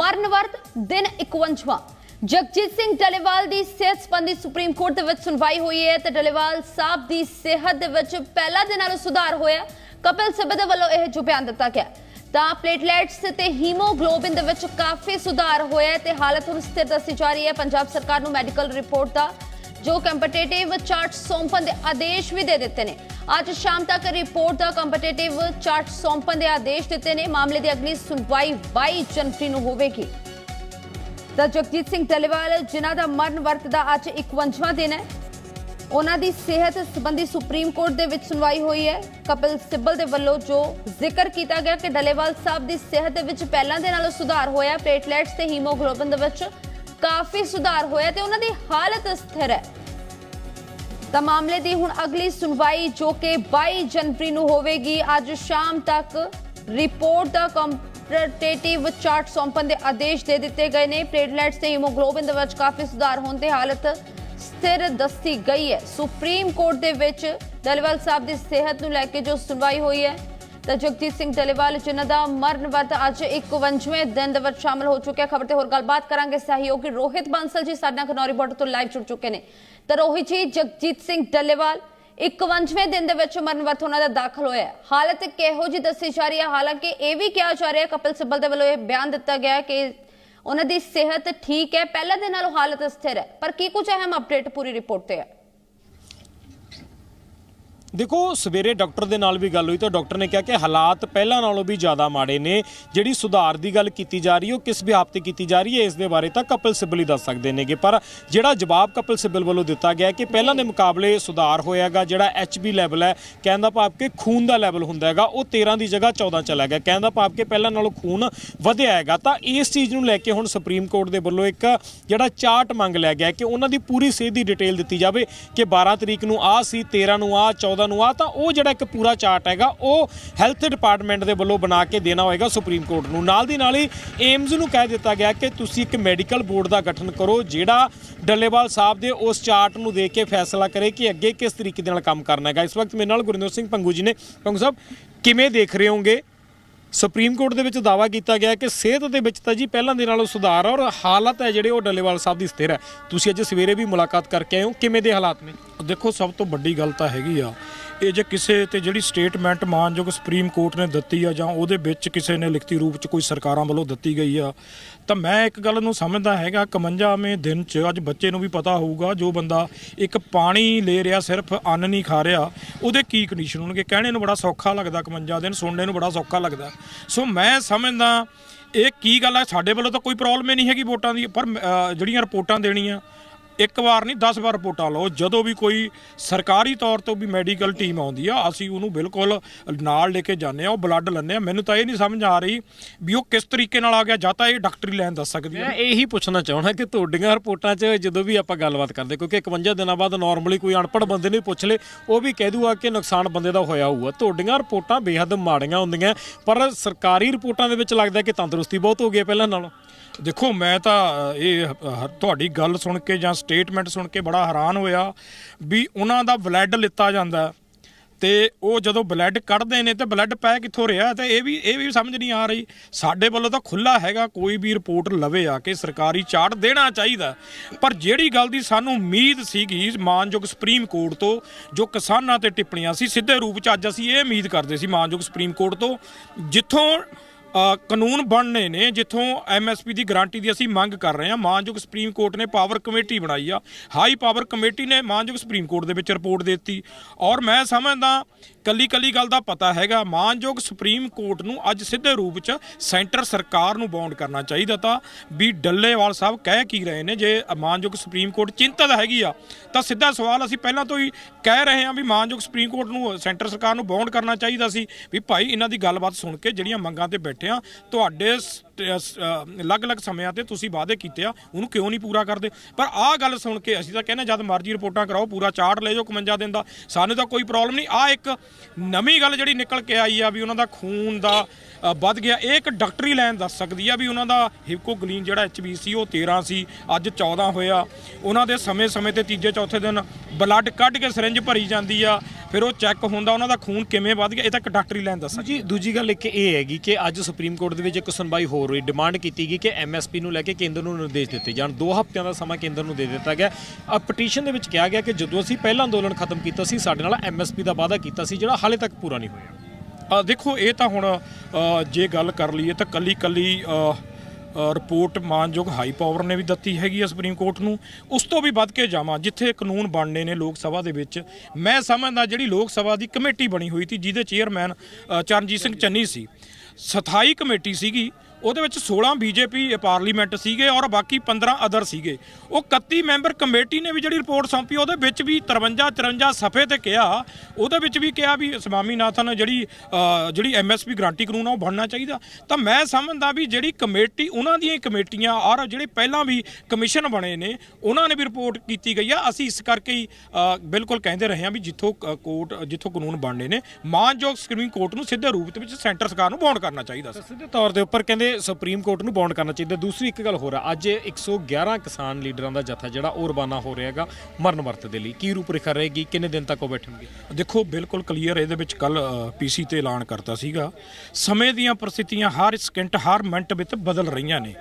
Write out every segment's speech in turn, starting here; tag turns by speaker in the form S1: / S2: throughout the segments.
S1: ਮਰਨ ਵਰਤ ਦਿਨ 51ਵਾਂ ਜਗਜੀਤ ਸਿੰਘ ਡਲੇਵਾਲ ਦੀ ਸਿਹਤ ਸੰਬੰਧੀ ਸੁਪਰੀਮ ਕੋਰਟ ਦੇ ਵਿੱਚ ਸੁਣਵਾਈ ਹੋਈ ਹੈ ਤੇ ਡਲੇਵਾਲ ਸਾਹਿਬ ਦੀ ਸਿਹਤ ਦੇ ਵਿੱਚ ਪਹਿਲਾਂ ਦੇ ਨਾਲੋਂ ਸੁਧਾਰ ਹੋਇਆ ਕਪਿਲ ਸਿੱਬਲ ਦੇ ਵੱਲੋਂ ਇਹ ਜੋ ਬਿਆਨ ਦਿੱਤਾ ਗਿਆ ਤਾਂ ਪਲੇਟਲੈਟਸ ਤੇ ਹੀਮੋਗਲੋਬਿਨ ਦੇ ਵਿੱਚ ਕਾਫੀ ਸੁਧਾਰ ਹੋਇਆ ਹੈ ਤੇ ਹਾਲਤ ਹੁਣ ਸਥਿਰ ਦੱਸੀ ਜਾ ਰਹੀ ਹੈ। ਪੰਜਾਬ ਸਰਕਾਰ ਨੂੰ ਮੈਡੀਕਲ ਰਿਪੋਰਟ ਦਾ ਜੋ ਕੰਪੀਟੀਟਿਵ ਚਾਰਟ ਸੌਂਪਣ ਦੇ ਆਦੇਸ਼ ਵੀ ਦੇ ਦਿੱਤੇ ਨੇ। ਅੱਜ ਸ਼ਾਮ ਤੱਕ ਰਿਪੋਰਟ ਦਾ ਕੰਪੀਟੀਟਿਵ ਚਾਰਟ ਸੌਂਪਣ ਦੇ ਆਦੇਸ਼ ਦਿੱਤੇ ਨੇ। ਮਾਮਲੇ ਦੀ ਅਗਲੀ ਸੁਣਵਾਈ 22 ਜਨਵਰੀ ਨੂੰ ਹੋਵੇਗੀ। ਤਾਂ ਜਗਜੀਤ ਸਿੰਘ ਡੱਲੇਵਾਲ ਜਿਨ੍ਹਾਂ ਦਾ ਮਰਨ ਵਰਤ ਦਾ ਅੱਜ 51ਵਾਂ ਦਿਨ ਹੈ। ਉਹਨਾਂ ਦੀ ਸਿਹਤ ਸੰਬੰਧੀ ਸੁਪਰੀਮ ਕੋਰਟ ਦੇ ਵਿੱਚ ਸੁਣਵਾਈ ਹੋਈ ਹੈ। ਕਪਿਲ ਸਿੱਬਲ ਦੇ ਵੱਲੋਂ ਜੋ ਜ਼ਿਕਰ ਕੀਤਾ ਗਿਆ ਕਿ ਡੱਲੇਵਾਲ ਸਾਹਿਬ ਦੀ ਸਿਹਤ ਦੇ ਵਿੱਚ ਪਹਿਲਾਂ ਦੇ ਨਾਲੋਂ ਸੁਧਾਰ ਹੋਇਆ, ਪਲੇਟਲੈਟਸ ਤੇ ਹੀਮੋਗਲੋਬਿਨ ਦੇ ਵਿੱਚ ਕਾਫੀ ਸੁਧਾਰ ਹੋਇਆ ਤੇ ਉਹਨਾਂ ਦੀ ਹਾਲਤ ਸਥਿਰ ਹੈ। ਤਾਂ ਮਾਮਲੇ ਦੀ ਹੁਣ ਅਗਲੀ ਸੁਣਵਾਈ ਜੋ ਕਿ 22 ਜਨਵਰੀ ਨੂੰ ਹੋਵੇਗੀ, ਅੱਜ ਸ਼ਾਮ ਤੱਕ ਰਿਪੋਰਟ ਦਾ ਕੰਪੀਟੀਟਿਵ ਚਾਰਟ ਸੌਂਪਣ ਦੇ ਆਦੇਸ਼ ਦੇ ਦਿੱਤੇ ਗਏ ਨੇ। ਪਲੇਟਲੈਟਸ ਤੇ ਹੀਮੋਗਲੋਬਿਨ ਦੇ ਵਿੱਚ ਕਾਫੀ ਸੁਧਾਰ ਹੋਣ ਦੀ ਹਾਲਤ ਸਥਿਰ ਦੱਸੀ ਗਈ ਹੈ। ਸੁਪਰੀਮ ਕੋਰਟ ਦੇ ਵਿੱਚ ਦਲਵਾਲ ਸਾਹਿਬ ਦੀ ਸਿਹਤ ਨੂੰ ਲੈ ਕੇ ਜੋ ਸੁਣਵਾਈ ਹੋਈ ਹੈ ਤਾਂ ਜਗਜੀਤ ਸਿੰਘ ਡਲੇਵਾਲ, ਜਿਨ੍ਹਾਂ ਦਾ ਮਰਨ ਵਰਤ ਅੱਜ 51ਵੇਂ ਦਿਨ ਦੇ ਵਿੱਚ ਸ਼ਾਮਲ ਹੋ ਚੁੱਕਿਆ। ਖਬਰ ਤੇ ਹੋਰ ਗੱਲਬਾਤ ਕਰਾਂਗੇ ਸਹਿਯੋਗੀ ਰੋਹਿਤ ਬਾਂਸਲ ਜੀ, ਸਾਡੇ ਨਾਲ ਖਨੌਰੀ ਬਾਰਡਰ ਤੋਂ ਲਾਈਵ ਜੁੜ ਚੁੱਕੇ ਨੇ। ਤਾਂ ਰੋਹਿਤ ਜੀ, ਜਗਜੀਤ ਸਿੰਘ ਡਲੇਵਾਲ 51ਵੇਂ ਦਿਨ ਦੇ ਵਿੱਚ ਮਰਨ ਵਰਤ ਉਹਨਾਂ ਦਾ ਦਾਖਲ ਹੋਇਆ ਹਾਲਤ ਕਿਹੋ ਜੀ ਦੱਸੀ ਜਾ ਰਹੀ ਹੈ? ਹਾਲਾਂਕਿ ਇਹ ਵੀ ਕਿਹਾ ਜਾ ਰਿਹਾ ਕਪਿਲ ਸਿੱਬਲ ਦੇ ਵੱਲੋਂ ਇਹ ਬਿਆਨ ਦਿੱਤਾ ਗਿਆ ਹੈ ਕਿ ਉਹਨਾਂ ਦੀ ਸਿਹਤ ਠੀਕ ਹੈ, ਪਹਿਲਾਂ ਦੇ ਨਾਲੋਂ ਹਾਲਤ ਸਥਿਰ ਹੈ। ਪਰ ਕੀ ਕੁਝ ਅਹਿਮ ਅਪਡੇਟ ਪੂਰੀ ਰਿਪੋਰਟ ਤੇ ਹੈ?
S2: ਦੇਖੋ, ਸਵੇਰੇ ਡਾਕਟਰ ਦੇ ਨਾਲ ਵੀ ਗੱਲ ਹੋਈ ਤਾਂ ਡਾਕਟਰ ਨੇ ਕਿਹਾ ਕਿ ਹਾਲਾਤ ਪਹਿਲਾਂ ਨਾਲੋਂ ਵੀ ਜ਼ਿਆਦਾ ਮਾੜੇ ਨੇ। ਜਿਹੜੀ ਸੁਧਾਰ ਦੀ ਗੱਲ ਕੀਤੀ ਜਾ ਰਹੀ ਹੈ, ਉਹ ਕਿਸ ਵਿਆਪ ਤੇ ਕੀਤੀ ਜਾ ਰਹੀ ਹੈ, ਇਸ ਦੇ ਬਾਰੇ ਤਾਂ ਕਪਿਲ ਸਿੱਬਲ ਹੀ ਦੱਸ ਸਕਦੇ ਨੇਗੇ। ਪਰ ਜਿਹੜਾ ਜਵਾਬ ਕਪਿਲ ਸਿੱਬਲ ਵੱਲੋਂ ਦਿੱਤਾ ਗਿਆ ਕਿ ਪਹਿਲਾਂ ਦੇ ਮੁਕਾਬਲੇ ਸੁਧਾਰ ਹੋਇਆਗਾ, ਜਿਹੜਾ ਐਚਬੀ ਲੈਵਲ ਹੈ, ਕਹਿਣ ਦਾ ਭਾਵ ਕਿ ਖੂਨ ਦਾ ਲੈਵਲ ਹੁੰਦਾ ਹੈਗਾ, ਉਹ 13 ਦੀ ਜਗ੍ਹਾ 14 ਚਲਾ ਗਿਆ। ਕਹਿਣ ਦਾ ਭਾਵ ਕਿ ਪਹਿਲਾਂ ਨਾਲੋਂ ਖੂਨ ਵਧਿਆ ਹੈਗਾ, ਤਾਂ ਇਸ ਚੀਜ਼ ਨੂੰ ਲੈ ਕੇ ਹੁਣ ਸੁਪਰੀਮ ਕੋਰਟ ਦੇ ਵੱਲੋਂ ਇੱਕ ਜਿਹੜਾ ਚਾਰਟ ਮੰਗ ਲਿਆ ਗਿਆ ਕਿ ਉਹਨਾਂ ਦੀ ਪੂਰੀ ਸਿਹਤ ਦੀ ਡਿਟੇਲ ਦਿੱਤੀ ਜਾਵੇ ਕਿ 12 ਤਰੀਕ ਨੂੰ ਆ ਸੀ 13 ਨੂੰ ਆ 14 ਨੂੰ ਆ ਤਾਂ ਉਹ ਜਿਹੜਾ ਇੱਕ ਪੂਰਾ ਚਾਰਟ ਹੈਗਾ, ਉਹ ਹੈਲਥ ਡਿਪਾਰਟਮੈਂਟ ਦੇ ਵੱਲੋਂ ਬਣਾ ਕੇ ਦੇਣਾ ਹੋਏਗਾ ਸੁਪਰੀਮ ਕੋਰਟ ਨੂੰ। ਨਾਲ ਦੀ ਨਾਲ ਹੀ ਏਮਜ਼ ਨੂੰ ਕਹਿ ਦਿੱਤਾ ਗਿਆ ਕਿ ਤੁਸੀਂ ਇੱਕ ਮੈਡੀਕਲ ਬੋਰਡ ਦਾ ਗਠਨ ਕਰੋ, ਜਿਹੜਾ ਡੱਲੇਵਾਲ ਸਾਹਿਬ ਦੇ ਉਸ ਚਾਰਟ ਨੂੰ ਦੇਖ ਕੇ ਫੈਸਲਾ ਕਰੇ ਕਿ ਅੱਗੇ ਕਿਸ ਤਰੀਕੇ ਦੇ ਨਾਲ ਕੰਮ ਕਰਨਾ ਹੈਗਾ। ਇਸ ਵਕਤ ਮੇਰੇ ਨਾਲ ਗੁਰਿੰਦਰ ਸਿੰਘ ਪੰਗੂ ਜੀ ਨੇ। ਪੰਗੂ ਸਾਹਿਬ, ਕਿਵੇਂ ਦੇਖ ਰਹੇ ਹੋਗੇ? ਸੁਪਰੀਮ ਕੋਰਟ ਦੇ ਵਿੱਚ ਦਾਵਾ ਕੀਤਾ ਗਿਆ ਕਿ ਸਿਹਤ ਦੇ ਵਿੱਚ ਤਾਂ ਜੀ ਪਹਿਲਾਂ ਦੇ ਨਾਲੋਂ ਸੁਧਾਰ ਆ ਔਰ ਹਾਲਤ ਹੈ ਜਿਹੜੇ ਉਹ ਡੱਲੇਵਾਲ ਸਾਹਿਬ ਦੀ ਸਥਿਰ ਹੈ। ਤੁਸੀਂ ਅੱਜ ਸਵੇਰੇ ਵੀ ਮੁਲਾਕਾਤ ਕਰਕੇ ਆਏ ਹੋ। ਕਿਵੇਂ ਦੇ ਹਾਲਾਤ ਨੇ?
S3: ਦੇਖੋ, ਸਭ ਤੋਂ ਵੱਡੀ ਗੱਲ ਤਾਂ ਹੈਗੀ ਆ, ਇਹ ਜੇ ਕਿਸੇ ਤੇ ਜਿਹੜੀ ਸਟੇਟਮੈਂਟ ਮਾਨਯੋਗ ਸੁਪਰੀਮ ਕੋਰਟ ਨੇ ਦਿੱਤੀ ਆ ਜਾਂ ਉਹਦੇ ਵਿੱਚ ਕਿਸੇ ਨੇ ਲਿਖਤੀ ਰੂਪ ਚ ਕੋਈ ਸਰਕਾਰਾਂ ਵੱਲੋਂ ਦਿੱਤੀ ਗਈ ਆ, ਤਾਂ ਮੈਂ ਇੱਕ ਗੱਲ ਨੂੰ ਸਮਝਦਾ ਹੈਗਾ 51ਵੇਂ ਦਿਨ ਚ ਅੱਜ ਬੱਚੇ ਨੂੰ ਵੀ ਪਤਾ ਹੋਊਗਾ, ਜੋ ਬੰਦਾ ਇੱਕ ਪਾਣੀ ਲੈ ਰਿਹਾ, ਸਿਰਫ ਅੰਨ ਨਹੀਂ ਖਾ ਰਿਹਾ, ਉਹਦੇ ਕੀ ਕੰਡੀਸ਼ਨ ਹੋਣਗੇ? ਕਹਿਣੇ ਨੂੰ ਬੜਾ ਸੌਖਾ ਲੱਗਦਾ 51 ਦਿਨ ਸੁਣਨੇ ਨੂੰ ਬੜਾ ਸੌਖਾ ਲੱਗਦਾ। ਸੋ ਮੈਂ ਸਮਝਦਾ ਇਹ ਕੀ ਗੱਲ ਹੈ ਸਾਡੇ ਵੱਲੋਂ ਤਾਂ ਕੋਈ ਪ੍ਰੋਬਲਮ ਹੀ ਨਹੀਂ ਹੈਗੀ ਵੋਟਾਂ ਦੀ, ਪਰ ਜਿਹੜੀਆਂ ਰਿਪੋਰਟਾਂ ਦੇਣੀਆਂ ਇੱਕ ਵਾਰ ਨਹੀਂ 10 ਵਾਰ ਰਿਪੋਰਟਾਂ ਲਓ। ਜਦੋਂ ਵੀ ਕੋਈ ਸਰਕਾਰੀ ਤੌਰ ਤੋਂ ਵੀ ਮੈਡੀਕਲ ਟੀਮ ਆਉਂਦੀ ਆ, ਅਸੀਂ ਉਹਨੂੰ ਬਿਲਕੁਲ ਨਾਲ ਲੈ ਕੇ ਜਾਂਦੇ ਆ, ਉਹ ਬਲੱਡ ਲੈਂਦੇ ਆ। ਮੈਨੂੰ ਤਾਂ ਇਹ ਨਹੀਂ ਸਮਝ ਆ ਰਹੀ ਵੀ ਉਹ ਕਿਸ ਤਰੀਕੇ ਨਾਲ ਆ ਗਿਆ, ਜਾਂ ਤਾਂ ਇਹ ਡਾਕਟਰੀ ਲਾਈਨ ਦੱਸ ਸਕਦੀ
S2: ਮੈਂ ਇਹੀ ਪੁੱਛਣਾ ਚਾਹਣਾ ਕਿ ਤੁਹਾਡੀਆਂ ਰਿਪੋਰਟਾਂ 'ਚ ਜਦੋਂ ਵੀ ਆਪਾਂ ਗੱਲਬਾਤ ਕਰਦੇ, ਕਿਉਂਕਿ 51 ਦਿਨਾਂ ਬਾਅਦ ਨਾਰਮਲੀ ਕੋਈ ਅਨਪੜ੍ਹ ਬੰਦੇ ਨੂੰ ਪੁੱਛ ਲੇ, ਉਹ ਵੀ ਕਹਿ ਦੂਗਾ ਕਿ ਨੁਕਸਾਨ ਬੰਦੇ ਦਾ ਹੋਇਆ ਹੋਊਗਾ। ਤੁਹਾਡੀਆਂ ਰਿਪੋਰਟਾਂ ਬੇਹੱਦ ਮਾੜੀਆਂ ਹੁੰਦੀਆਂ, ਪਰ ਸਰਕਾਰੀ ਰਿਪੋਰਟਾਂ ਦੇ ਵਿੱਚ ਲੱਗਦਾ ਕਿ ਤੰਦਰੁਸਤੀ ਬਹੁਤ ਹੋ ਗਈ ਹੈ ਪਹਿਲਾਂ ਨਾਲੋਂ।
S3: ਦੇਖੋ, ਮੈਂ ਤਾਂ ਇਹ ਤੁਹਾਡੀ ਗੱਲ ਸੁਣ ਕੇ ਜਾਂ ਸਟੇਟਮੈਂਟ ਸੁਣ ਕੇ ਬੜਾ ਹੈਰਾਨ ਹੋਇਆ ਵੀ ਉਹਨਾਂ ਦਾ ਬਲੱਡ ਲਿੱਤਾ ਜਾਂਦਾ ਤੇ ਉਹ ਜਦੋਂ ਬਲੱਡ ਕੱਢਦੇ ਨੇ ਤੇ ਬਲੱਡ ਪੈ ਕਿੱਥੋਂ ਰਿਹਾ ਤੇ ਇਹ ਵੀ ਇਹ ਵੀ ਸਮਝ ਨਹੀਂ ਆ ਰਹੀ। ਸਾਡੇ ਵੱਲੋਂ ਤਾਂ ਖੁੱਲਾ ਹੈਗਾ, ਕੋਈ ਵੀ ਰਿਪੋਰਟ ਲਵੇ ਆ ਕੇ ਸਰਕਾਰੀ ਚਾਰਟ ਦੇਣਾ ਚਾਹੀਦਾ ਪਰ ਜਿਹੜੀ ਗੱਲ ਦੀ ਸਾਨੂੰ ਉਮੀਦ ਸੀਗੀ, ਮਾਨਯੋਗ ਸੁਪਰੀਮ ਕੋਰਟ ਤੋਂ, ਜੋ ਕਿਸਾਨਾਂ ਤੇ ਟਿੱਪਣੀਆਂ ਸੀ, ਸਿੱਧੇ ਰੂਪ ਚ ਅੱਜ ਅਸੀਂ ਇਹ ਉਮੀਦ ਕਰਦੇ ਸੀ, ਮਾਨਯੋਗ ਸੁਪਰੀਮ ਕੋਰਟ ਤੋਂ, ਜਿੱਥੋਂ ਕਾਨੂੰਨ ਬਣਨੇ ਨੇ, ਜਿੱਥੋਂ ਐਮਐਸਪੀ ਦੀ ਗਾਰੰਟੀ ਦੀ ਅਸੀਂ ਮੰਗ ਕਰ ਰਹੇ ਹਾਂ। ਮਾਨਯੋਗ ਸੁਪਰੀਮ ਕੋਰਟ ਨੇ ਪਾਵਰ ਕਮੇਟੀ ਬਣਾਈ ਆ। ਹਾਈ ਪਾਵਰ ਕਮੇਟੀ ਨੇ ਮਾਨਯੋਗ ਸੁਪਰੀਮ ਕੋਰਟ ਦੇ ਵਿੱਚ ਰਿਪੋਰਟ ਦੇ ਦਿੱਤੀ। ਔਰ ਮੈਂ ਸਮਝਦਾ ਕੱਲੀ ਕੱਲੀ ਗੱਲ ਦਾ ਪਤਾ ਹੈਗਾ, ਮਾਨਯੋਗ ਸੁਪਰੀਮ ਕੋਰਟ ਨੂੰ ਅੱਜ ਸਿੱਧੇ ਰੂਪ 'ਚ ਸੈਂਟਰ ਸਰਕਾਰ ਨੂੰ ਬਾਉਂਡ ਕਰਨਾ ਚਾਹੀਦਾ ਤਾਂ ਵੀ ਡੱਲੇਵਾਲ ਸਾਹਿਬ ਕਹਿ ਕੀ ਰਹੇ ਨੇ, ਜੇ ਮਾਨਯੋਗ ਸੁਪਰੀਮ ਕੋਰਟ ਚਿੰਤਤ ਹੈਗੀ ਆ, ਤਾਂ ਸਿੱਧਾ ਸਵਾਲ ਅਸੀਂ ਪਹਿਲਾਂ ਤੋਂ ਹੀ ਕਹਿ ਰਹੇ ਹਾਂ ਵੀ ਮਾਨਯੋਗ ਸੁਪਰੀਮ ਕੋਰਟ ਨੂੰ, ਸੈਂਟਰ ਸਰਕਾਰ ਨੂੰ ਬਾਉਂਡ ਕਰਨਾ ਚਾਹੀਦਾ ਸੀ। ਵੀ ਭਾਈ, ਇਹਨਾਂ ਦੀ ਗੱਲਬਾਤ ਸੁਣ ਕੇ ਜਿਹੜੀਆਂ ਮੰਗਾਂ ਤੇ ਬੈਠੇ ਆ। ਤੁਹਾਡੇ ਅਲੱਗ-ਅਲੱਗ ਸਮਿਆਂ ਤੇ ਤੁਸੀਂ ਵਾਅਦੇ ਕੀਤੇ ਆ, ਉਹਨੂੰ ਕਿਉਂ ਨਹੀਂ ਪੂਰਾ ਕਰਦੇ? ਪਰ ਆਹ ਗੱਲ ਸੁਣ ਕੇ ਅਸੀਂ ਤਾਂ ਕਹਿੰਦੇ ਜਦ ਮਰਜ਼ੀ ਰਿਪੋਰਟਾਂ ਕਰਾਓ, ਪੂਰਾ ਚਾਰਟ ਲੈ ਜਾਓ 51 ਦਿਨ ਦਾ। ਸਾਨੂੰ ਤਾਂ ਕੋਈ ਪ੍ਰੋਬਲਮ ਨਹੀਂ। ਆ ਇੱਕ ਨਵੀਂ ਗੱਲ ਜਿਹੜੀ ਨਿਕਲ ਕੇ ਆਈ ਆ ਵੀ ਉਹਨਾਂ ਦਾ ਖੂਨ ਦਾ ਵੱਧ ਗਿਆ। ਇਹ ਇੱਕ ਡਾਕਟਰੀ ਲਾਈਨ ਦੱਸ ਸਕਦੀ ਆ ਵੀ ਉਹਨਾਂ ਦਾ ਹਿਪੋਗਲੀਨ ਜਿਹੜਾ ਐਚਬੀ ਸੀ ਉਹ 13 ਸੀ, ਅੱਜ 14 ਹੋਇਆ। ਉਹਨਾਂ ਦੇ ਸਮੇਂ-ਸਮੇਂ ਤੇ ਤੀਜੇ, ਚੌਥੇ ਦਿਨ ਬਲੱਡ ਕੱਢ ਕੇ ਸਿਰਿੰਜ ਭਰੀ ਜਾਂਦੀ ਆ, ਫਿਰ ਉਹ ਚੈੱਕ ਹੁੰਦਾ, ਉਹਨਾਂ ਦਾ ਖੂਨ ਕਿਵੇਂ ਵੱਧ ਗਿਆ, ਇਹ ਤਾਂ ਇੱਕ ਡਾਕਟਰੀ ਲਾਈਨ ਦੱਸ ਸਕਦੀ
S2: ਜੀ, ਦੂਜੀ ਗੱਲ ਇੱਕ ਇਹ ਹੈਗੀ ਕਿ ਅੱਜ ਸੁਪਰੀਮ ਕੋਰਟ ਦੇ ਵਿੱਚ ਇੱਕ ਸੁਣਵਾਈ ਹੋਰ ਹੋਈ ਡਿਮਾਂਡ ਕੀਤੀ ਗਈ ਕਿ ਐਮਐਸਪੀ ਨੂੰ ਲੈ ਕੇ ਕੇਂਦਰ ਨੂੰ ਨਿਰਦੇਸ਼ ਦਿੱਤੇ ਜਾਣ। 2 ਹਫ਼ਤਿਆਂ ਦਾ ਸਮਾਂ ਕੇਂਦਰ ਨੂੰ ਦੇ ਦਿੱਤਾ ਗਿਆ। ਆ ਪਟੀਸ਼ਨ ਦੇ ਵਿੱਚ ਕਿਹਾ ਗਿਆ ਕਿ ਜਦੋਂ ਅਸੀਂ ਪਹਿਲਾ ਅੰਦੋਲਨ ਖਤਮ ਕੀਤਾ ਸੀ, ਸਾਡੇ ਨਾਲ ਐਮਐਸਪੀ ਦਾ ਵਾਅਦਾ ਕੀਤਾ ਸੀ, ਜਿਹੜਾ ਹਾਲੇ ਤੱਕ ਪੂਰਾ ਨਹੀਂ ਹੋਇਆ।
S3: ਦੇਖੋ, ਇਹ ਤਾਂ ਹੁਣ ਜੇ ਗੱਲ ਕਰ ਲਈਏ ਤਾਂ ਕੱਲੀ ਕੱਲੀ ਰਿਪੋਰਟ ਮਾਨਯੋਗ ਹਾਈ ਪਾਵਰ ਨੇ ਵੀ ਦਿੱਤੀ ਹੈਗੀ ਆ ਸੁਪਰੀਮ ਕੋਰਟ ਨੂੰ। ਉਸ ਤੋਂ ਵੀ ਵੱਧ ਕੇ ਜਾਵਾਂ, ਜਿੱਥੇ ਕਾਨੂੰਨ ਬਣਨੇ ਨੇ ਲੋਕ ਸਭਾ ਦੇ ਵਿੱਚ। ਮੈਂ ਸਮਝਦਾ ਜਿਹੜੀ ਲੋਕ ਸਭਾ ਦੀ ਕਮੇਟੀ ਬਣੀ ਹੋਈ ਸੀ, ਜਿਹਦੇ ਚੇਅਰਮੈਨ ਚਰਨਜੀਤ ਸਿੰਘ ਚੰਨੀ ਸੀ। ਸਥਾਈ ਕਮੇਟੀ ਸੀਗੀ। ਉਹਦੇ ਵਿੱਚ 16 ਬੀਜੇਪੀ ਪਾਰਲੀਮੈਂਟ ਸੀਗੇ ਔਰ ਬਾਕੀ 15 ਅਦਰ ਸੀਗੇ। ਉਹ 31 ਮੈਂਬਰ ਕਮੇਟੀ ਨੇ ਵੀ ਜਿਹੜੀ ਰਿਪੋਰਟ ਸੌਂਪੀ ਉਹਦੇ ਵਿੱਚ ਵੀ 53 53 ਸਫੇ ਤੇ ਕਿਹਾ ਉਹਦੇ ਵਿੱਚ ਵੀ ਕਿਹਾ ਵੀ ਸਵਾਮੀਨਾਥਨ ਜਿਹੜੀ ਅ, ਜਿਹੜੀ ਐਮਐਸਪੀ ਗਰੰਟੀ ਕਾਨੂੰਨ ਆ ਉਹ ਬਣਨਾ ਚਾਹੀਦਾ। ਤਾਂ ਮੈਂ ਸਮਝਦਾ ਵੀ ਜਿਹੜੀ ਕਮੇਟੀ ਉਹਨਾਂ ਦੀਆਂ ਕਮੇਟੀਆਂ ਔਰ ਜਿਹੜੇ ਪਹਿਲਾਂ ਵੀ ਕਮਿਸ਼ਨ ਬਣੇ ਨੇ ਉਹਨਾਂ ਨੇ ਵੀ ਰਿਪੋਰਟ ਕੀਤੀ ਗਈ ਆ। ਅਸੀਂ ਇਸ ਕਰਕੇ ਹੀ ਬਿਲਕੁਲ ਕਹਿੰਦੇ ਰਹੇ ਹਾਂ ਵੀ ਜਿੱਥੋਂ ਕ- ਕੋਰਟ ਜਿੱਥੋਂ ਕਾਨੂੰਨ ਬਣਨੇ ਨੇ ਮਾਨਯੋਗ ਸੁਪਰੀਮ ਕੋਰਟ ਨੂੰ ਸਿੱਧੇ ਰੂਪ ਦੇ ਵਿੱਚ ਸੈਂਟਰ ਸਰਕਾਰ ਨੂੰ ਬਾਉਂਡ ਕਰਨਾ ਚਾਹੀਦਾ ਸੀ।
S2: ਸਿੱਧੇ ਤੌਰ ਦੇ ਉੱਪਰ ਕਹਿੰਦੇ ਸੁਪਰੀਮ ਕੋਰਟ ਨੂੰ ਬੌਂਡ ਕਰਨਾ ਚਾਹੀਦਾ। ਦੂਸਰੀ ਇੱਕ ਗੱਲ ਹੋਰ ਆ, ਅੱਜ 111 ਕਿਸਾਨ ਲੀਡਰਾਂ ਦਾ ਜਥਾ ਜਿਹੜਾ ਉਹ ਰਵਾਨਾ ਹੋ ਰਿਹਾ ਮਰਨ ਵਰਤ ਦੇ ਲਈ। ਕੀ ਰੂਪਰੇਖਾ ਰਹੇਗੀ? ਕਿੰਨੇ ਦਿਨ ਤੱਕ ਉਹ ਬੈਠਣਗੇ?
S3: ਦੇਖੋ, ਬਿਲਕੁਲ ਕਲੀਅਰ ਇਹਦੇ ਵਿੱਚ ਕੱਲ ਪੀਸੀ ਤੇ ਐਲਾਨ ਕਰਤਾ ਸੀਗਾ। ਸਮੇਂ ਦੀਆਂ ਪਰਿਸਥਿਤੀਆਂ ਹਰ ਸਕਿੰਟ ਹਰ ਮਿੰਟ ਵਿੱਚ ਬਦਲ ਰਹੀਆਂ ਨੇ।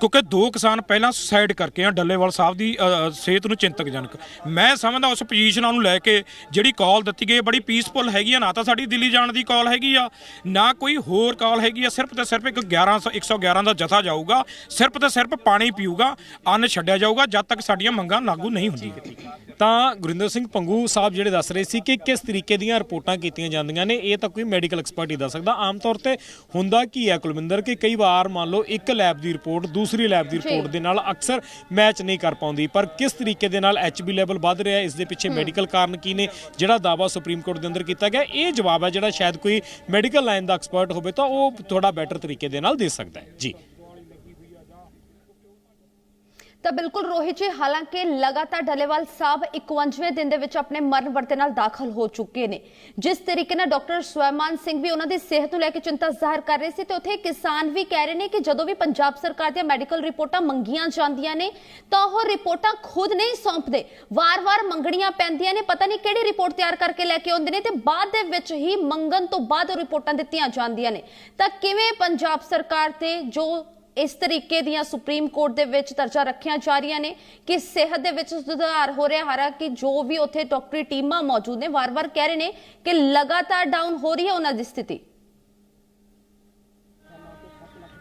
S3: ਕਿਉਂਕਿ ਦੋ ਕਿਸਾਨ ਪਹਿਲਾਂ ਸੁਸਾਈਡ ਕਰਕੇ ਆ, ਡੱਲੇਵਾਲ ਸਾਹਿਬ ਦੀ ਸਿਹਤ ਨੂੰ ਚਿੰਤਕਜਨਕ। ਮੈਂ ਸਮਝਦਾ ਉਸ ਪੋਜੀਸ਼ਨਾਂ ਨੂੰ ਲੈ ਕੇ ਜਿਹੜੀ ਕਾਲ ਦਿੱਤੀ ਗਈ ਬੜੀ ਪੀਸਫੁਲ ਹੈਗੀ ਆ, ਨਾ ਤਾਂ ਸਾਡੀ ਦਿੱਲੀ ਜਾਣ ਦੀ ਕਾਲ ਹੈਗੀ ਆ, ਨਾ ਕੋਈ ਹੋਰ ਕਾਲ ਹੈਗੀ ਆ, ਸਿਰਫ ਤੇ ਸਿਰਫ ਇੱਕ 1100 111 ਦਾ ਜਥਾ ਜਾਊਗਾ ਸਿਰਫ ਤੇ ਸਿਰਫ ਪਾਣੀ ਪੀਊਗਾ ਅੰਨ ਛੱਡਿਆ ਜਾਊਗਾ ਜਦ ਤੱਕ ਸਾਡੀਆਂ ਮੰਗਾਂ ਲਾਗੂ ਨਹੀਂ ਹੁੰਦੀਆਂ।
S2: ਤਾਂ ਗੁਰਿੰਦਰ ਸਿੰਘ ਪੰਗੂ ਸਾਹਿਬ ਜਿਹੜੇ ਦੱਸ ਰਹੇ ਸੀ ਕਿ ਕਿਸ ਤਰੀਕੇ ਦੀਆਂ ਰਿਪੋਰਟਾਂ ਕੀਤੀਆਂ ਜਾਂਦੀਆਂ ਨੇ ਇਹ ਤਾਂ ਕੋਈ ਮੈਡੀਕਲ ਐਕਸਪਰਟ ਹੀ ਦੱਸ ਸਕਦਾ। ਆਮ ਤੌਰ ਤੇ ਹੁੰਦਾ ਕੀ ਹੈ ਕੁਲਵਿੰਦਰ ਕਿ ਕਈ ਵਾਰ ਮੰਨ ਲਓ ਇੱਕ ਲੈਬ ਦੀ ਰਿਪੋਰਟ ਦੂਸਰੀ ਲੈਬ ਦੀ ਰਿਪੋਰਟ ਦੇ ਨਾਲ ਅਕਸਰ ਮੈਚ ਨਹੀਂ ਕਰ ਪਾਉਂਦੀ ਪਰ ਕਿਸ ਤਰੀਕੇ ਦੇ ਨਾਲ ਐਚਬੀ ਲੈਵਲ ਵੱਧ ਰਿਹਾ ਹੈ ਇਸ ਦੇ ਪਿੱਛੇ ਮੈਡੀਕਲ ਕਾਰਨ ਕੀ ਨੇ ਜਿਹੜਾ ਦਾਵਾ ਸੁਪਰੀਮ ਕੋਰਟ ਦੇ ਅੰਦਰ ਕੀਤਾ ਗਿਆ ਇਹ ਜਵਾਬ ਹੈ ਜਿਹੜਾ ਸ਼ਾਇਦ ਕੋਈ ਮੈਡੀਕਲ ਲਾਈਨ ਦਾ ਐਕਸਪਰਟ ਹੋਵੇ ਤਾਂ ਉਹ ਥੋੜਾ ਬੈਟਰ ਤਰੀਕੇ ਦੇ ਨਾਲ ਦੇ ਸਕਦਾ ਹੈ। ਜੀ।
S1: ਤਾਂ ਬਿਲਕੁਲ ਰੋਹਿਤ ਜੀ, ਹਾਲਾਂਕਿ ਲਗਾਤਾਰ ਡਲੇਵਾਲ ਸਾਹਿਬ 51ਵੇਂ ਦਿਨ ਦੇ ਵਿੱਚ ਆਪਣੇ ਮਰਨ ਵਰਤੇ ਨਾਲ ਦਾਖਲ ਹੋ ਚੁੱਕੇ ਨੇ। ਜਿਸ ਤਰੀਕੇ ਨਾਲ ਡਾਕਟਰ ਸਵੈਮਾਨ ਸਿੰਘ ਵੀ ਉਹਨਾਂ ਦੀ ਸਿਹਤ ਨੂੰ ਲੈ ਕੇ ਚਿੰਤਾ ਜ਼ਾਹਰ ਕਰ ਰਹੇ ਸੀ ਤੇ ਉੱਥੇ ਕਿਸਾਨ ਵੀ ਕਹਿ ਰਹੇ ਨੇ ਕਿ ਜਦੋਂ ਵੀ ਪੰਜਾਬ ਸਰਕਾਰ ਦੀਆਂ ਮੈਡੀਕਲ ਰਿਪੋਰਟਾਂ ਮੰਗੀਆਂ ਜਾਂਦੀਆਂ ਨੇ, ਤਾਂ ਉਹ ਰਿਪੋਰਟਾਂ ਖੁਦ ਨਹੀਂ ਸੌਂਪਦੇ। ਵਾਰ-ਵਾਰ ਮੰਗਣੀਆਂ ਪੈਂਦੀਆਂ ਨੇ, ਪਤਾ ਨਹੀਂ ਕਿਹੜੀ ਰਿਪੋਰਟ ਤਿਆਰ ਕਰਕੇ ਲੈ ਕੇ ਆਉਂਦੇ ਨੇ ਤੇ ਬਾਅਦ ਦੇ ਵਿੱਚ ਹੀ ਮੰਗਣ ਤੋਂ ਬਾਅਦ ਉਹ ਰਿਪੋਰਟਾਂ ਦਿੱਤੀਆਂ ਜਾਂਦੀਆਂ ਨੇ। ਤਾਂ ਕਿਵੇਂ ਪੰਜਾਬ ਸਰਕਾਰ ਤੇ ਜੋ ਇਸ ਤਰੀਕੇ ਦੀਆਂ ਸੁਪਰੀਮ ਕੋਰਟ ਦੇ ਵਿੱਚ ਦਰਜਾ ਰੱਖੀਆਂ ਜਾ ਰਹੀਆਂ ਨੇ ਕਿ ਸਿਹਤ ਦੇ ਵਿੱਚ ਸੁਧਾਰ ਹੋ ਰਿਹਾ ਹਾਲਾਂਕਿ ਜੋ ਵੀ ਉੱਥੇ ਡਾਕਟਰੀ ਟੀਮਾਂ ਮੌਜੂਦ ਨੇ, ਵਾਰ-ਵਾਰ ਕਹਿ ਰਹੇ ਨੇ ਕਿ ਲਗਾਤਾਰ ਡਾਊਨ ਹੋ ਰਹੀ ਹੈ ਉਹਨਾਂ ਦੀ ਸਥਿਤੀ।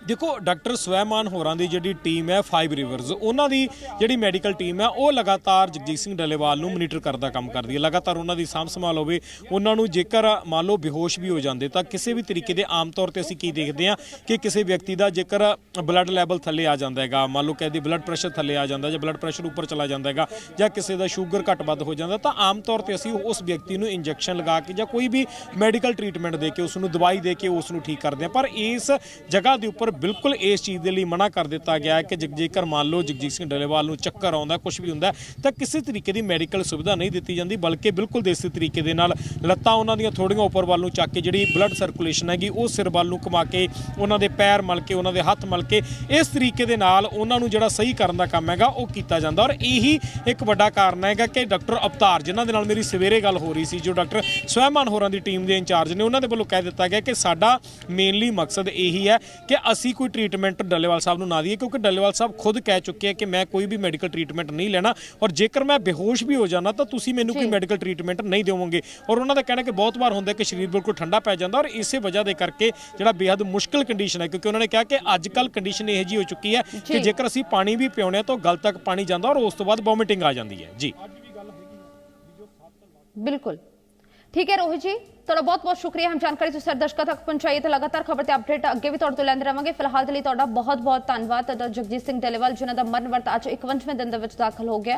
S2: ਦੇਖੋ, ਡਾਕਟਰ ਸਵੈਮਾਨ ਹੋਰਾਂ ਦੀ ਜਿਹੜੀ ਟੀਮ ਹੈ ਫਾਈਵ ਰਿਵਰਸ ਉਹਨਾਂ ਦੀ ਜਿਹੜੀ ਮੈਡੀਕਲ ਟੀਮ ਹੈ, ਉਹ ਲਗਾਤਾਰ ਜਗਜੀਤ ਸਿੰਘ ਡੱਲੇਵਾਲ ਨੂੰ ਮੋਨੀਟਰ ਕਰਦਾ ਕੰਮ ਕਰਦੀ ਹੈ। ਲਗਾਤਾਰ ਉਹਨਾਂ ਦੀ ਸਾਂਭ ਸੰਭਾਲ ਹੋਵੇ, ਉਹਨਾਂ ਨੂੰ ਜੇਕਰ ਮੰਨ ਲਓ ਬੇਹੋਸ਼ ਵੀ ਹੋ ਜਾਂਦੇ, ਤਾਂ ਕਿਸੇ ਵੀ ਤਰੀਕੇ ਦੇ ਆਮ ਤੌਰ ਤੇ ਅਸੀਂ ਕੀ ਦੇਖਦੇ ਹਾਂ ਕਿ ਕਿਸੇ ਵਿਅਕਤੀ ਦਾ ਜੇਕਰ ਬਲੱਡ ਲੈਵਲ ਥੱਲੇ ਆ ਜਾਂਦਾ ਹੈਗਾ, ਮੰਨ ਲਓ ਕਹਿੰਦੇ ਬਲੱਡ ਪ੍ਰੈਸ਼ਰ ਥੱਲੇ ਆ ਜਾਂਦਾ ਜਾਂ ਬਲੱਡ ਪ੍ਰੈਸ਼ਰ ਉੱਪਰ ਚਲਾ ਜਾਂਦਾ ਹੈਗਾ ਜਾਂ ਕਿਸੇ ਦਾ ਸ਼ੂਗਰ ਘੱਟ ਵੱਧ ਹੋ ਜਾਂਦਾ, ਤਾਂ ਆਮ ਤੌਰ ਤੇ ਅਸੀਂ ਉਸ ਵਿਅਕਤੀ ਨੂੰ ਇੰਜੈਕਸ਼ਨ ਲਗਾ ਕੇ ਜਾਂ ਕੋਈ ਵੀ ਮੈਡੀਕਲ ਟ੍ਰੀਟਮੈਂਟ ਦੇ ਕੇ, ਉਸ ਨੂੰ ਦਵਾਈ ਦੇ ਕੇ ਉਸ ਨੂੰ ਠੀਕ ਕਰਦੇ ਹਾਂ। ਪਰ ਇਸ ਜਗ੍ਹਾ ਦੇ ਉੱਪਰ ਬਿਲਕੁਲ ਇਸ ਚੀਜ਼ ਦੇ ਲਈ ਮਨਾ ਕਰ ਦਿੱਤਾ ਗਿਆ ਕਿ ਜੇਕਰ ਮੰਨ ਲਓ ਜਗਜੀਤ ਸਿੰਘ ਡੱਲੇਵਾਲ ਨੂੰ ਚੱਕਰ ਆਉਂਦਾ ਕੁਝ ਵੀ ਹੁੰਦਾ, ਤਾਂ ਕਿਸੇ ਤਰੀਕੇ ਦੀ ਮੈਡੀਕਲ ਸੁਵਿਧਾ ਨਹੀਂ ਦਿੱਤੀ ਜਾਂਦੀ, ਬਲਕਿ ਬਿਲਕੁਲ ਦੇਸੀ ਤਰੀਕੇ ਦੇ ਨਾਲ ਲੱਤਾਂ ਉਹਨਾਂ ਦੀਆਂ ਥੋੜੀਆਂ ਉੱਪਰ ਵੱਲ ਨੂੰ ਚੱਕ ਕੇ ਜਿਹੜੀ ਬਲੱਡ ਸਰਕੂਲੇਸ਼ਨ ਹੈਗੀ, ਉਹ ਸਿਰ ਵੱਲ ਨੂੰ ਘੁਮਾ ਕੇ, ਉਹਨਾਂ ਦੇ ਪੈਰ ਮਲ ਕੇ, ਉਹਨਾਂ ਦੇ ਹੱਥ ਮਲ ਕੇ, ਇਸ ਤਰੀਕੇ ਦੇ ਨਾਲ ਉਹਨਾਂ ਨੂੰ ਜਿਹੜਾ ਸਹੀ ਕਰਨ ਦਾ ਕੰਮ ਹੈਗਾ, ਉਹ ਕੀਤਾ ਜਾਂਦਾ। ਔਰ ਇਹੀ ਇੱਕ ਵੱਡਾ ਕਾਰਨ ਹੈਗਾ ਕਿ ਡਾਕਟਰ ਅਵਤਾਰ, ਜਿਨ੍ਹਾਂ ਦੇ ਨਾਲ ਮੇਰੀ ਸਵੇਰੇ ਗੱਲ ਹੋ ਰਹੀ ਸੀ, ਜੋ ਡਾਕਟਰ ਸਵੈਮਾਨ ਹੋਰਾਂ ਦੀ ਟੀਮ ਦੇ ਇੰਚਾਰਜ ਨੇ, ਉਹਨਾਂ ਦੇ ਵੱਲੋਂ ਕਹਿ ਦਿੱਤਾ ਗਿਆ ਕਿ ਸਾਡਾ ਮੇਨਲੀ ਮਕਸਦ ਇਹੀ ਹੈ ਕਿ ਅਸੀਂ ਕੋਈ ਟ੍ਰੀਟਮੈਂਟ ਡੱਲੇਵਾਲ ਸਾਹਿਬ ਨੂੰ ਨਾ ਦਈਏ ਕਿਉਂਕਿ ਡੱਲੇਵਾਲ ਸਾਹਿਬ ਖੁਦ ਕਹਿ ਚੁੱਕੇ ਆ ਕਿ ਮੈਂ ਕੋਈ ਵੀ ਮੈਡੀਕਲ ਟ੍ਰੀਟਮੈਂਟ ਨਹੀਂ ਲੈਣਾ। ਔਰ ਜੇਕਰ ਮੈਂ ਬੇਹੋਸ਼ ਵੀ ਹੋ ਜਾਣਾ ਤਾਂ ਤੁਸੀਂ ਮੈਨੂੰ ਕੋਈ ਮੈਡੀਕਲ ਟ੍ਰੀਟਮੈਂਟ ਨਹੀਂ ਦੇਵੋਗੇ। ਔਰ ਉਹਨਾਂ ਦਾ ਕਹਿਣਾ ਕਿ ਬਹੁਤ ਵਾਰ ਹੁੰਦਾ ਕਿ ਸਰੀਰ ਬਿਲਕੁਲ ਠੰਡਾ ਪੈ ਜਾਂਦਾ ਔਰ ਇਸੇ ਵਜ੍ਹਾ ਦੇ ਕਰਕੇ ਜਿਹੜਾ ਬੇहद ਮੁਸ਼ਕਲ ਕੰਡੀਸ਼ਨ ਹੈ ਕਿਉਂਕਿ ਉਹਨਾਂ ਨੇ ਕਿਹਾ ਕਿ ਅੱਜ ਕੱਲ ਕੰਡੀਸ਼ਨ ਇਹ ਜੀ ਹੋ ਚੁੱਕੀ ਹੈ ਕਿ। ਜੇਕਰ ਅਸੀਂ ਪਾਣੀ ਵੀ ਪਿਉਣੇ ਤਾਂ ਗਲ ਤੱਕ ਪਾਣੀ ਜਾਂਦਾ ਔਰ ਉਸ ਤੋਂ ਬਾਅਦ ਵੋਮਿਟਿੰਗ ਆ ਜਾਂਦੀ ਹੈ। ਜੀ।
S1: ਬਿਲਕੁਲ। ਠੀਕ ਹੈ ਰੋਹਿਤ ਜੀ ਤੁਹਾਡਾ ਬਹੁਤ ਬਹੁਤ ਸ਼ੁਕਰੀਆ ਹਮ ਜਾਣਕਾਰੀ ਤੁਸੀਂ ਦਰਸ਼ਕਾਂ ਤੱਕ ਪਹੁੰਚਾਈ ਤੇ ਲਗਾਤਾਰ ਖਬਰ ਤੇ ਅਪਡੇਟ ਅੱਗੇ ਵੀ ਤੁਹਾਡੇ ਤੋਂ ਲੈਂਦੇ ਰਵਾਂਗੇ ਫਿਲਹਾਲ ਦੇ ਲਈ ਤੁਹਾਡਾ ਬਹੁਤ ਬਹੁਤ ਧੰਨਵਾਦ ਤੇ ਜਗਜੀਤ ਸਿੰਘ ਡੱਲੇਵਾਲ ਜਿਨ੍ਹਾਂ ਦਾ ਮਰਨ ਵਰਤ ਅੱਜ 51ਵੇਂ ਦਿਨ ਦੇ ਵਿੱਚ ਦਾਖਲ ਹੋ ਗਿਆ